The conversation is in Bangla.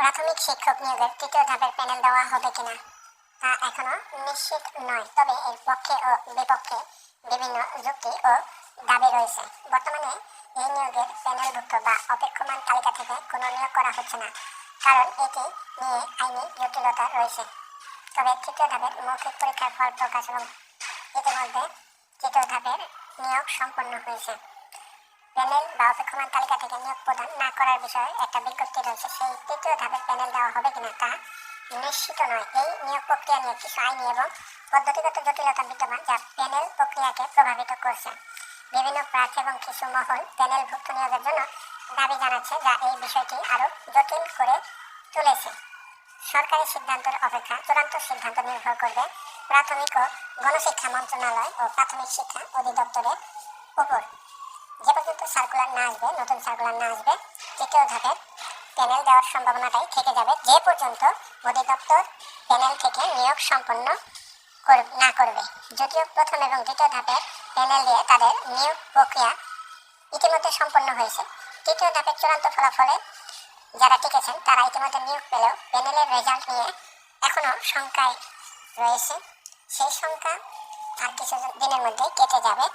প্রাথমিক শিক্ষক নিয়োগের তৃতীয় ধাপের প্যানেল দেওয়া হবে কিনা তা এখনও নিশ্চিত নয়। তবে এর পক্ষে ও বিপক্ষে বিভিন্ন যুক্তি ও দাবি রয়েছে। বর্তমানে এই নিয়োগের প্যানেলভুক্ত বা অপেক্ষমান তালিকা থেকে কোনো নিয়োগ করা হচ্ছে না, কারণ এটি নিয়ে আইনি জটিলতা রয়েছে। তবে তৃতীয় ধাপের মৌখিক পরীক্ষার ফল প্রকাশ এবং ইতিমধ্যে তৃতীয় ধাপের নিয়োগ সম্পন্ন হয়েছে। প্যানেল বা অপেক্ষমান তালিকা থেকে নিয়োগ প্রদান না করার বিষয়ে একটা বিজ্ঞপ্তি রয়েছে। সেই তৃতীয় ধাপের প্যানেল দেওয়া হবে কিনা তা নিশ্চিত নয়। এই নিয়োগ প্রক্রিয়া নিয়ে কিছু আইনি এবং পদ্ধতিগত জটিলতা বিদ্যমান যা প্যানেল প্রক্রিয়াকে প্রভাবিত করছে। বিভিন্ন প্রার্থী এবং কিছু মহল প্যানেলভুক্ত নিয়োগের জন্য দাবি জানাচ্ছে যা এই বিষয়টি আরও জটিল করে তুলেছে। সরকারি সিদ্ধান্তের অপেক্ষা চূড়ান্ত সিদ্ধান্ত নির্ভর করবে প্রাথমিক ও গণশিক্ষা মন্ত্রণালয় ও প্রাথমিক শিক্ষা অধিদপ্তরের উপর। যে পর্যন্ত সার্কুলার না আসবে, নতুন সার্কুলার না আসবে, তৃতীয় ধাপের প্যানেল দেওয়ার সম্ভাবনাটাই থেকে যাবে। যে পর্যন্ত অধিদপ্তর প্যানেল থেকে নিয়োগ সম্পন্ন না করবে। যদিও প্রথম এবং দ্বিতীয় ধাপের প্যানেল দিয়ে তাদের নিয়োগ প্রক্রিয়া ইতিমধ্যে সম্পন্ন হয়েছে। তৃতীয় ধাপের চূড়ান্ত ফলাফলে যারা টিকেছেন, তারা ইতিমধ্যে নিয়োগ পেলেও প্যানেলের রেজাল্ট নিয়ে এখনও শঙ্কায় রয়েছে। সেই শঙ্কা আর কিছু দিনের মধ্যেই কেটে যাবে।